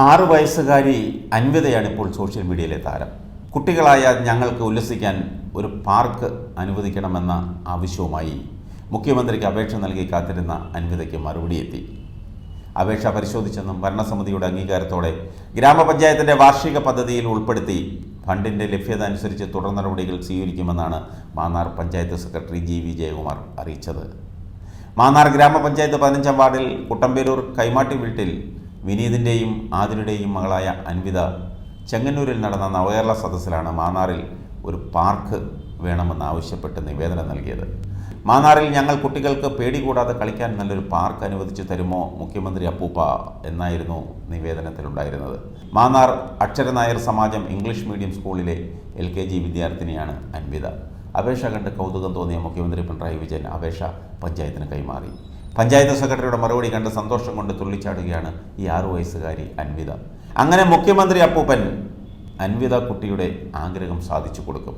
ആറു വയസ്സുകാരി അൻവിതയാണ് ഇപ്പോൾ സോഷ്യൽ മീഡിയയിലെ താരം. കുട്ടികളായ ഞങ്ങൾക്ക് ഉല്ലസിക്കാൻ ഒരു പാർക്ക് അനുവദിക്കണമെന്ന ആവശ്യവുമായി മുഖ്യമന്ത്രിക്ക് അപേക്ഷ നൽകി കാത്തിരുന്ന അൻവിതയ്ക്ക് മറുപടി എത്തി അപേക്ഷ പരിശോധിച്ചെന്നും ഭരണസമിതിയുടെ അംഗീകാരത്തോടെ ഗ്രാമപഞ്ചായത്തിന്റെ വാർഷിക പദ്ധതിയിൽ ഉൾപ്പെടുത്തി ഫണ്ടിന്റെ ലഭ്യത അനുസരിച്ച് തുടർ നടപടികൾ സ്വീകരിക്കുമെന്നാണ് Mannar panchayat secretary G V Jayakumar അറിയിച്ചത്. മാന്നാർ ഗ്രാമപഞ്ചായത്ത് പതിനഞ്ചാം വാർഡിൽ കുട്ടമ്പേരൂർ കൈമാട്ടി വീട്ടിൽ വിനീതിന്റെയും ആതിരുടെയും മകളായ അൻവിത ചെങ്ങന്നൂരിൽ നടന്ന നവകേരള സദസ്സിലാണ് മാന്നാറിൽ ഒരു പാർക്ക് വേണമെന്ന് ആവശ്യപ്പെട്ട് നിവേദനം നൽകിയത്. മാന്നാറിൽ ഞങ്ങൾ കുട്ടികൾക്ക് പേടി കൂടാതെ കളിക്കാൻ നല്ലൊരു പാർക്ക് അനുവദിച്ചു തരുമോ മുഖ്യമന്ത്രി അപ്പൂപ്പ എന്നായിരുന്നു നിവേദനത്തിലുണ്ടായിരുന്നത്. മാന്നാർ അക്ഷരനായർ സമാജം ഇംഗ്ലീഷ് മീഡിയം സ്കൂളിലെ എൽ കെ ജി വിദ്യാർത്ഥിനിയാണ് അൻവിത. അപേക്ഷ കണ്ട് കൗതുകം തോന്നിയ മുഖ്യമന്ത്രി പിണറായി വിജയൻ അപേക്ഷ പഞ്ചായത്തിന് കൈമാറി. പഞ്ചായത്ത് സെക്രട്ടറിയുടെ മറുപടി കണ്ട് സന്തോഷം കൊണ്ട് തുള്ളിച്ചാടുകയാണ് ഈ ആറു വയസ്സുകാരി അൻവിത. അങ്ങനെ മുഖ്യമന്ത്രി അപ്പൂപ്പൻ അൻവിത കുട്ടിയുടെ ആഗ്രഹം സാധിച്ചു കൊടുക്കും.